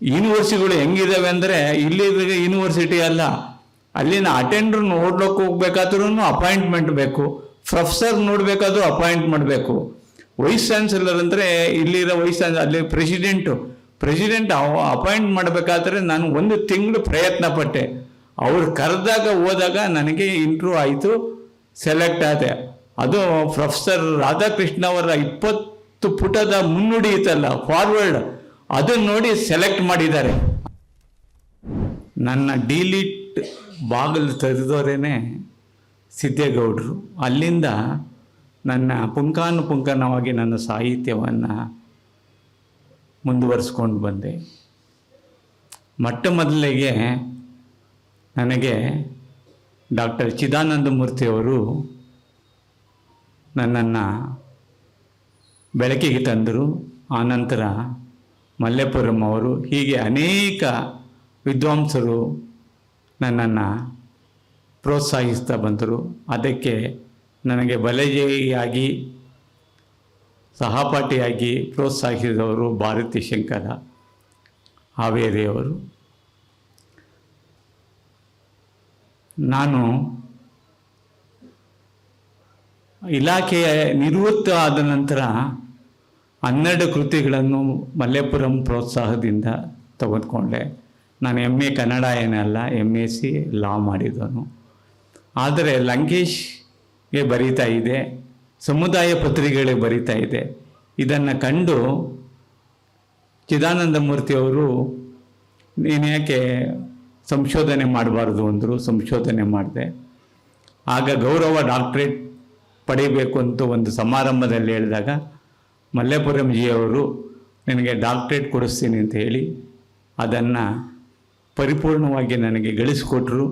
ಯೂನಿವರ್ಸಿಟಿಗಳು ಹೆಂಗಿದಾವೆ ಅಂದರೆ ಇಲ್ಲಿ ಯೂನಿವರ್ಸಿಟಿ ಅಲ್ಲ. ಅಲ್ಲಿನ ಅಟೆಂಡರ್ ನೋಡ್ಲಿಕ್ಕೆ ಹೋಗ್ಬೇಕಾದ್ರೂ ಅಪಾಯಿಂಟ್ಮೆಂಟ್ ಬೇಕು. ಪ್ರೊಫೆಸರ್ ನೋಡಬೇಕಾದ್ರೂ ಅಪಾಯಿಂಟ್ ಮಾಡಬೇಕು. ವೈಸ್ ಚಾನ್ಸಲರ್ ಅಂದರೆ ಇಲ್ಲಿರೋ ವೈಸ್ ಚಾನ್ಸಲರ್ ಅಲ್ಲಿ ಪ್ರೆಸಿಡೆಂಟು ಪ್ರೆಸಿಡೆಂಟ್ ಅಪಾಯಿಂಟ್ ಮಾಡಬೇಕಾದ್ರೆ ನಾನು ಒಂದು ತಿಂಗಳು ಪ್ರಯತ್ನ ಪಟ್ಟೆ. ಅವ್ರು ಕರೆದಾಗ ಹೋದಾಗ ನನಗೆ ಇಂಟ್ರೂ ಆಯಿತು ಸೆಲೆಕ್ಟ್ ಆದೆ. ಅದು ಪ್ರೊಫೆಸರ್ ರಾಧಾಕೃಷ್ಣ ಅವರ ಇಪ್ಪತ್ತು ಪುಟದ ಮುನ್ನುಡಿ ಇತ್ತಲ್ಲ ಫಾರ್ವರ್ಡ್ ಅದನ್ನು ನೋಡಿ ಸೆಲೆಕ್ಟ್ ಮಾಡಿದ್ದಾರೆ. ನನ್ನ ಡಿಲೀಟ್ ಬಾಗಿಲು ತೆರೆದವರೇನೆ ಸಿದ್ದೇಗೌಡರು. ಅಲ್ಲಿಂದ ನನ್ನ ಪುಂಖಾನುಪುಂಖನವಾಗಿ ನನ್ನ ಸಾಹಿತ್ಯವನ್ನು ಮುಂದುವರಿಸ್ಕೊಂಡು ಬಂದೆ. ಮೊಟ್ಟ ಮೊದಲಿಗೆ ನನಗೆ ಡಾಕ್ಟರ್ ಚಿದಾನಂದ ಮೂರ್ತಿಯವರು ನನ್ನನ್ನು ಬೆಳಕಿಗೆ ತಂದರು. ಆನಂತರ ಮಲ್ಲೇಪುರಂ ಅವರು ಹೀಗೆ ಅನೇಕ ವಿದ್ವಾಂಸರು ನನ್ನನ್ನು ಪ್ರೋತ್ಸಾಹಿಸ್ತಾ ಬಂದರು. ಅದಕ್ಕೆ ನನಗೆ ಬಲಜೆಯಾಗಿ ಸಹಪಾಠಿಯಾಗಿ ಪ್ರೋತ್ಸಾಹಿಸಿದವರು ಭಾರತಿ ಶಂಕರ ಹಾವೇರಿಯವರು ನಾನು ಇಲಾಖೆಯ ನಿವೃತ್ತ ಆದ ನಂತರ ಹನ್ನೆರಡು ಕೃತಿಗಳನ್ನು ಮಲ್ಲೇಪುರಂ ಪ್ರೋತ್ಸಾಹದಿಂದ ತೆಗೆದುಕೊಂಡೆ. ನಾನು ಎಂ ಎ ಕನ್ನಡ ಏನಲ್ಲ ಎಂ ಎ ಸಿ ಲಾ ಮಾಡಿದನು ಆದರೆ ಲಂಕೇಶ್ಗೆ ಬರೀತಾ ಇದೆ, ಸಮುದಾಯ ಪತ್ರಿಕೆಗಳಿಗೆ ಬರೀತಾ ಇದೆ. ಇದನ್ನು ಕಂಡು ಚಿದಾನಂದ ಮೂರ್ತಿಯವರು ನೀನು ಯಾಕೆ ಸಂಶೋಧನೆ ಮಾಡಬಾರ್ದು? ಅಂದರು. ಸಂಶೋಧನೆ ಮಾಡಿದೆ. ಆಗ ಗೌರವ ಡಾಕ್ಟ್ರೇಟ್ ಪಡಿಬೇಕು ಅಂತ ಒಂದು ಸಮಾರಂಭದಲ್ಲಿ ಹೇಳಿದಾಗ ಮಲ್ಲೇಪುರಂ ಜಿಯವರು ನನಗೆ ಡಾಕ್ಟ್ರೇಟ್ ಕೊಡಿಸ್ತೀನಿ ಅಂತ ಹೇಳಿ ಅದನ್ನು ಪರಿಪೂರ್ಣವಾಗಿ ನನಗೆ ಗಳಿಸಿಕೊಟ್ರು.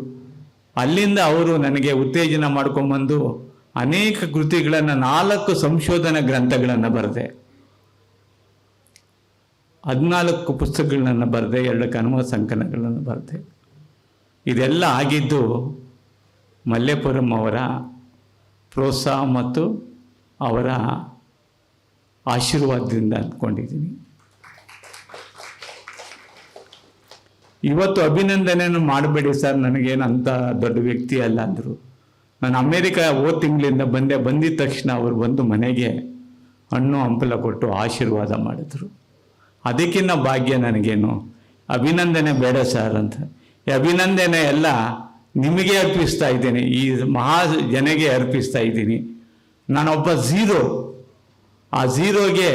ಅಲ್ಲಿಂದ ಅವರು ನನಗೆ ಉತ್ತೇಜನ ಮಾಡ್ಕೊಂಬಂದು ಅನೇಕ ಕೃತಿಗಳನ್ನು, ನಾಲ್ಕು ಸಂಶೋಧನಾ ಗ್ರಂಥಗಳನ್ನು ಬರೆದೆ. ಹದಿನಾಲ್ಕು ಪುಸ್ತಕಗಳನ್ನು ಬರೆದೆ, ಎರಡು ಕನ್ಮ ಸಂಕಲನಗಳನ್ನು ಬರೆದೆ. ಇದೆಲ್ಲ ಆಗಿದ್ದು ಮಲ್ಲೇಪುರಂ ಅವರ ಪ್ರೋತ್ಸಾಹ ಮತ್ತು ಅವರ ಆಶೀರ್ವಾದದಿಂದ ಅಂದ್ಕೊಂಡಿದ್ದೀನಿ. ಇವತ್ತು ಅಭಿನಂದನೆಯನ್ನು ಮಾಡಬೇಡಿ ಸರ್, ನನಗೇನು ಅಂಥ ದೊಡ್ಡ ವ್ಯಕ್ತಿ ಅಲ್ಲ ಅಂದರು. ನಾನು ಅಮೇರಿಕ ಹೋದ ತಿಂಗಳಿಂದ ಬಂದೆ, ಬಂದಿದ ತಕ್ಷಣ ಅವರು ಬಂದು ಮನೆಗೆ ಹಣ್ಣು ಹಂಪಲ ಕೊಟ್ಟು ಆಶೀರ್ವಾದ ಮಾಡಿದ್ರು. ಅದಕ್ಕಿಂತ ಭಾಗ್ಯ ನನಗೇನು, ಅಭಿನಂದನೆ ಬೇಡ ಸರ್ ಅಂತ. ಅಭಿನಂದನೆ ಎಲ್ಲ ನಿಮಗೆ ಅರ್ಪಿಸ್ತಾ ಇದ್ದೀನಿ, ಈ ಮಹಾ ಜನಗೆ ಅರ್ಪಿಸ್ತಾ ಇದ್ದೀನಿ. ನಾನೊಬ್ಬ ಝೀರೋ. ಆ ಝೀರೋಗೆ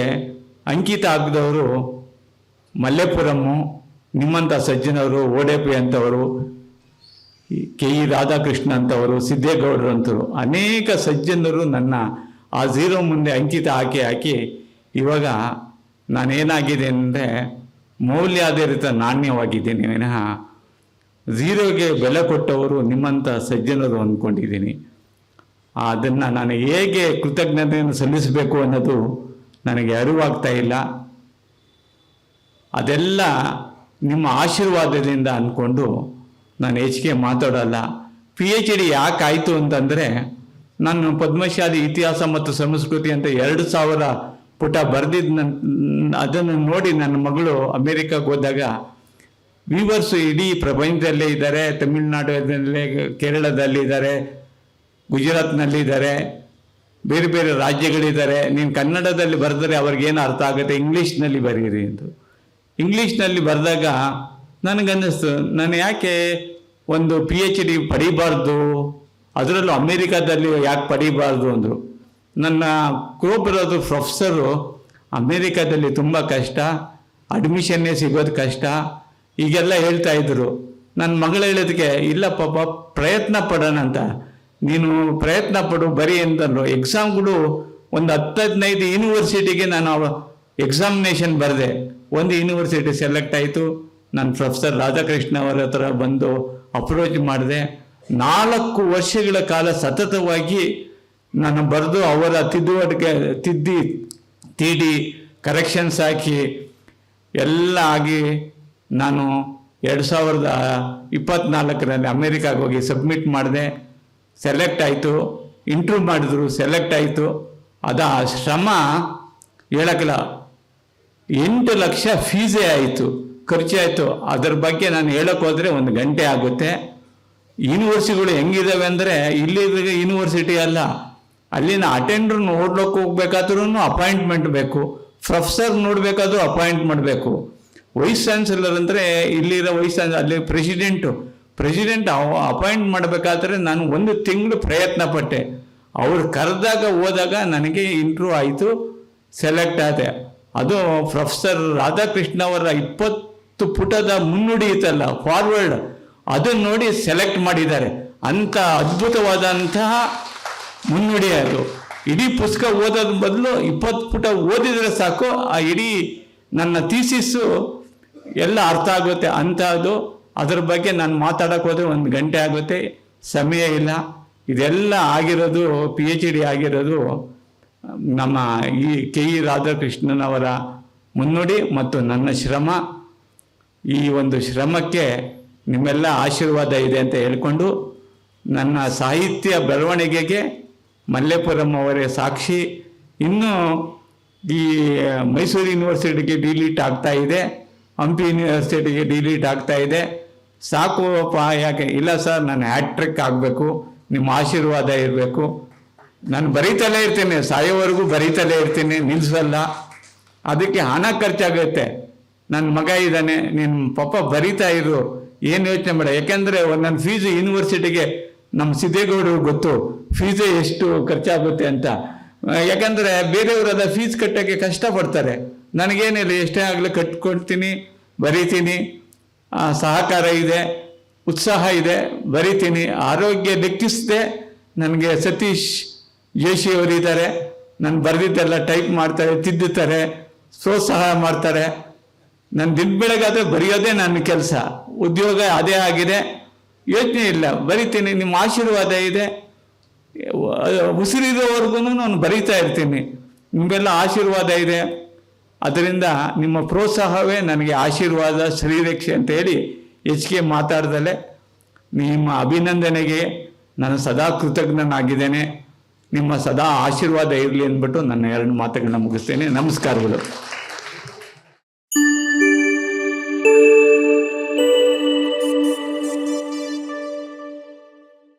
ಅಂಕಿತ ಆಗದವರು ಮಲ್ಲೆಪುರಮ್ಮು ನಿಮ್ಮಂಥ ಸಜ್ಜನವರು ಓಡೆಪಿ ಅಂತವರು ಕೆ ಇ ರಾಧಾಕೃಷ್ಣ ಅಂತವರು, ಸಿದ್ದೇಗೌಡರು ಅಂತವರು, ಅನೇಕ ಸಜ್ಜನರು ನನ್ನ ಆ ಝೀರೋ ಮುಂದೆ ಅಂಕಿತ ಹಾಕಿ ಹಾಕಿ ಇವಾಗ ನಾನೇನಾಗಿದೆ ಅಂದರೆ ಮೌಲ್ಯಾಧಾರಿತ ನಾಣ್ಯವಾಗಿದ್ದೀನಿ. ವಿನಃ ಝೀರೋಗೆ ಬೆಲೆ ಕೊಟ್ಟವರು ನಿಮ್ಮಂಥ ಸಜ್ಜನರು ಅಂದ್ಕೊಂಡಿದ್ದೀನಿ. ಅದನ್ನು ನಾನು ಹೇಗೆ ಕೃತಜ್ಞತೆಯನ್ನು ಸಲ್ಲಿಸಬೇಕು ಅನ್ನೋದು ನನಗೆ ಅರಿವಾಗ್ತಾ ಇಲ್ಲ. ಅದೆಲ್ಲ ನಿಮ್ಮ ಆಶೀರ್ವಾದದಿಂದ ಅಂದ್ಕೊಂಡು ನಾನು ಹೆಚ್ಚಿಗೆ ಮಾತಾಡೋಲ್ಲ. ಪಿ ಎಚ್ ಡಿ ಯಾಕೆ ಆಯಿತು ಅಂತಂದರೆ, ನಾನು ಪದ್ಮಶಾಲಿ ಇತಿಹಾಸ ಮತ್ತು ಸಂಸ್ಕೃತಿ ಅಂತ ಎರಡು ಸಾವಿರ ಪುಟ ಬರೆದಿದ್ದ ನನ್ನ ಅದನ್ನು ನೋಡಿ ನನ್ನ ಮಗಳು ಅಮೇರಿಕಾಗೆ ಹೋದಾಗ ವೀವರ್ಸು ಇಡೀ ಪ್ರಪಂಚದಲ್ಲೇ ಇದ್ದಾರೆ, ತಮಿಳುನಾಡಲ್ಲೇ, ಕೇರಳದಲ್ಲಿದ್ದಾರೆ ಗುಜರಾತ್ನಲ್ಲಿದ್ದಾರೆ ಬೇರೆ ಬೇರೆ ರಾಜ್ಯಗಳಿದ್ದಾರೆ. ನೀನು ಕನ್ನಡದಲ್ಲಿ ಬರೆದರೆ ಅವ್ರಿಗೇನು ಅರ್ಥ ಆಗುತ್ತೆ? ಇಂಗ್ಲೀಷ್ನಲ್ಲಿ ಬರೀರಿ ಎಂದು. ಇಂಗ್ಲೀಷ್ನಲ್ಲಿ ಬರೆದಾಗ ನನಗನ್ನಿಸ್ತು, ನಾನು ಯಾಕೆ ಒಂದು ಪಿ ಎಚ್ ಡಿ ಪಡಿಬಾರ್ದು? ಅದರಲ್ಲೂ ಅಮೇರಿಕಾದಲ್ಲಿ ಯಾಕೆ ಪಡಿಬಾರ್ದು ಅಂದರು. ನನ್ನ ಕೋಬ್ರದು ಪ್ರೊಫೆಸರು, ಅಮೇರಿಕಾದಲ್ಲಿ ತುಂಬ ಕಷ್ಟ, ಅಡ್ಮಿಷನ್ನೇ ಸಿಗೋದು ಕಷ್ಟ. ಈಗೆಲ್ಲ ಹೇಳ್ತಾ ಇದ್ರು ನನ್ನ ಮಗಳು ಹೇಳೋದಕ್ಕೆ ಇಲ್ಲ ಪಾಪ ಪ್ರಯತ್ನ ಪಡೋಣ ಅಂತ ನೀನು ಪ್ರಯತ್ನ ಪಡು, ಬರೀ ಅಂತಂದ್ರು. ಎಕ್ಸಾಮ್ಗಳು ಒಂದು ಹತ್ತು ಹದಿನೈದು ಯೂನಿವರ್ಸಿಟಿಗೆ ನಾನು ಎಕ್ಸಾಮಿನೇಷನ್ ಬರೆದೆ. ಒಂದು ಯೂನಿವರ್ಸಿಟಿ ಸೆಲೆಕ್ಟ್ ಆಯಿತು. ನಾನು ಪ್ರೊಫೆಸರ್ ರಾಧಾಕೃಷ್ಣ ಅವರ ಹತ್ರ ಬಂದು ಅಪ್ರೋಚ್ ಮಾಡಿದೆ. ನಾಲ್ಕು ವರ್ಷಗಳ ಕಾಲ ಸತತವಾಗಿ ನಾನು ಬರೆದು ಅವರ ತಿದ್ದುವಟಿಕೆ ತಿದ್ದಿ, ತೀಡಿ ಕರೆಕ್ಷನ್ಸ್ ಹಾಕಿ ಎಲ್ಲ ಆಗಿ ನಾನು ಎರಡು ಸಾವಿರದ ಇಪ್ಪತ್ತ್ನಾಲ್ಕರಲ್ಲಿ ಅಮೇರಿಕಾಗೆ ಹೋಗಿ ಸಬ್ಮಿಟ್ ಮಾಡಿದೆ. ಸೆಲೆಕ್ಟ್ ಆಯಿತು ಇಂಟ್ರೂವ್ ಮಾಡಿದ್ರು ಸೆಲೆಕ್ಟ್ ಆಯಿತು. ಅದು ಆ ಶ್ರಮ ಹೇಳಕ್ಕಿಲ್ಲ. ಎಂಟು ಲಕ್ಷ ಫೀಸೇ ಆಯಿತು ಖರ್ಚಾಯಿತು ಅದರ ಬಗ್ಗೆ ನಾನು ಹೇಳೋಕೆ ಹೋದರೆ ಒಂದು ಗಂಟೆ ಆಗುತ್ತೆ. ಯೂನಿವರ್ಸಿಟಿಗಳು ಹೆಂಗಿದ್ದಾವೆ ಅಂದರೆ ಇಲ್ಲಿ ಯೂನಿವರ್ಸಿಟಿ ಅಲ್ಲ. ಅಲ್ಲಿನ ಅಟೆಂಡರ್ ನೋಡ್ಲಿಕ್ಕೆ ಹೋಗ್ಬೇಕಾದ್ರೂ ಅಪಾಯಿಂಟ್ಮೆಂಟ್ ಬೇಕು. ಪ್ರೊಫೆಸರ್ ನೋಡಬೇಕಾದ್ರೂ ಅಪಾಯಿಂಟ್ ಮಾಡಬೇಕು ವೈಸ್ ಚಾನ್ಸಲರ್ ಅಂದರೆ, ಇಲ್ಲಿರೋ ವೈಸ್ ಚಾನ್ಸಲರ್ ಅಲ್ಲಿ ಪ್ರೆಸಿಡೆಂಟು ಪ್ರೆಸಿಡೆಂಟ್ ಅಪಾಯಿಂಟ್ ಮಾಡಬೇಕಾದ್ರೆ ನಾನು ಒಂದು ತಿಂಗಳು ಪ್ರಯತ್ನ ಪಟ್ಟೆ ಅವ್ರು ಕರೆದಾಗ ಹೋದಾಗ ನನಗೆ ಇಂಟ್ರೂ ಆಯಿತು ಸೆಲೆಕ್ಟ್ ಆದೆ. ಅದು ಪ್ರೊಫೆಸರ್ ರಾಧಾಕೃಷ್ಣ ಅವರ ಇಪ್ಪತ್ತು ಪುಟದ ಮುನ್ನುಡಿ ಇತ್ತಲ್ಲ ಫಾರ್ವರ್ಡ್ ಅದನ್ನು ನೋಡಿ ಸೆಲೆಕ್ಟ್ ಮಾಡಿದ್ದಾರೆ. ಅಂಥ ಅದ್ಭುತವಾದಂತಹ ಮುನ್ನುಡಿ ಅದು. ಇಡೀ ಪುಸ್ತಕ ಓದೋದ್ ಬದಲು ಇಪ್ಪತ್ತು ಪುಟ ಓದಿದರೆ ಸಾಕು, ಆ ಇಡೀ ನನ್ನ ಥೀಸಿಸ್ಸು ಎಲ್ಲ ಅರ್ಥ ಆಗುತ್ತೆ ಅಂಥದ್ದು. ಅದ್ರ ಬಗ್ಗೆ ನಾನು ಮಾತಾಡೋಕೆ ಹೋದರೆ ಒಂದು ಗಂಟೆ ಆಗುತ್ತೆ, ಸಮಯ ಇಲ್ಲ. ಇದೆಲ್ಲ ಆಗಿರೋದು ಪಿ ಎಚ್ ಡಿ ಆಗಿರೋದು, ನಮ್ಮ ಈ ಕೆ ಇ ರಾಧಾಕೃಷ್ಣನವರ ಮುನ್ನುಡಿ ಮತ್ತು ನನ್ನ ಶ್ರಮ. ಈ ಒಂದು ಶ್ರಮಕ್ಕೆ ನಿಮ್ಮೆಲ್ಲ ಆಶೀರ್ವಾದ ಇದೆ ಅಂತ ಹೇಳ್ಕೊಂಡು ನನ್ನ ಸಾಹಿತ್ಯ ಬೆಳವಣಿಗೆಗೆ ಮಲ್ಲೇಪುರಂ ಅವರೇ ಸಾಕ್ಷಿ. ಇನ್ನು ಈ ಮೈಸೂರು ಯೂನಿವರ್ಸಿಟಿಗೆ ಡಿಲೀಟ್ ಆಗ್ತಾ ಇದೆ, ಹಂಪಿ ಯೂನಿವರ್ಸಿಟಿಗೆ ಡಿಲೀಟ್ ಆಗ್ತಾ ಇದೆ. ಸಾಕುವಪ್ಪ ಯಾಕೆ? ಇಲ್ಲ ಸರ್, ನಾನು ಹ್ಯಾಟ್ರಿಕ್ ಆಗಬೇಕು, ನಿಮ್ಮ ಆಶೀರ್ವಾದ ಇರಬೇಕು. ನಾನು ಬರೀತಲೇ ಇರ್ತೀನಿ, ಸಾಯೋವರೆಗೂ ಬರೀತಲೇ ಇರ್ತೀನಿ ನಿಲ್ಲಿಸಲ್ಲ ಅದಕ್ಕೆ ಹಣ ಖರ್ಚಾಗುತ್ತೆ ನನ್ನ ಮಗ ಇದ್ದಾನೆ ನಿನ್ನ ಪಾಪ ಬರೀತಾ ಇರು. ಏನು ಯೋಚನೆ ಮಾಡ? ಯಾಕೆಂದರೆ ನನ್ನ ಫೀಸು ಯೂನಿವರ್ಸಿಟಿಗೆ ನಮ್ಮ ಸಿದ್ದೇಗೌಡರು ಗೊತ್ತು ಫೀಸು ಎಷ್ಟು ಖರ್ಚಾಗುತ್ತೆ ಅಂತ. ಯಾಕಂದರೆ ಬೇರೆಯವರೆಲ್ಲ ಫೀಸ್ ಕಟ್ಟೋಕ್ಕೆ ಕಷ್ಟಪಡ್ತಾರೆ. ನನಗೇನಿಲ್ಲ, ಎಷ್ಟೇ ಆಗಲಿ ಕಟ್ಕೊಡ್ತೀನಿ, ಬರೀತೀನಿ. ಸಹಕಾರ ಇದೆ, ಉತ್ಸಾಹ ಇದೆ, ಬರಿತೀನಿ. ಆರೋಗ್ಯ ಲೆಕ್ಕಿಸದೆ ನನಗೆ ಸತೀಶ್ ಜೋಶಿ ಅವರು ಇದ್ದಾರೆ ನಾನು ಬರೆದಿದ್ದೆಲ್ಲ ಟೈಪ್ ಮಾಡ್ತಾರೆ, ತಿದ್ದುತ್ತಾರೆ ಸೋತ್ಸಾಹ ಮಾಡ್ತಾರೆ. ನನ್ನ ದಿನ ಬೆಳಗಾದ್ರೆ ಬರೆಯೋದೇ ನನ್ನ ಕೆಲಸ. ಉದ್ಯೋಗ ಅದೇ ಆಗಿದೆ. ಯೋಚನೆ ಇಲ್ಲ. ಬರಿತೀನಿ. ನಿಮ್ಮ ಆಶೀರ್ವಾದ ಇದೆ. ಉಸಿರಿರೋವರೆಗೂ ನಾನು ಬರಿತಾ ಇರ್ತೀನಿ. ನಿಮಗೆಲ್ಲ ಆಶೀರ್ವಾದ ಇದೆ. ಅದರಿಂದ ನಿಮ್ಮ ಪ್ರೋತ್ಸಾಹವೇ ನನಗೆ ಆಶೀರ್ವಾದ ಶ್ರೀರಕ್ಷೆ ಅಂತ ಹೇಳಿ ಹೆಚ್ಚಿಗೆ ಮಾತಾಡ್ದಲೆ, ನಿಮ್ಮ ಅಭಿನಂದನೆಗೆ ನಾನು ಸದಾ ಕೃತಜ್ಞನಾಗಿದ್ದೇನೆ. ನಿಮ್ಮ ಸದಾ ಆಶೀರ್ವಾದ ಇರಲಿ ಅಂದ್ಬಿಟ್ಟು ನನ್ನ ಎರಡು ಮಾತುಗಳನ್ನ ಮುಗಿಸ್ತೇನೆ. ನಮಸ್ಕಾರಗಳು.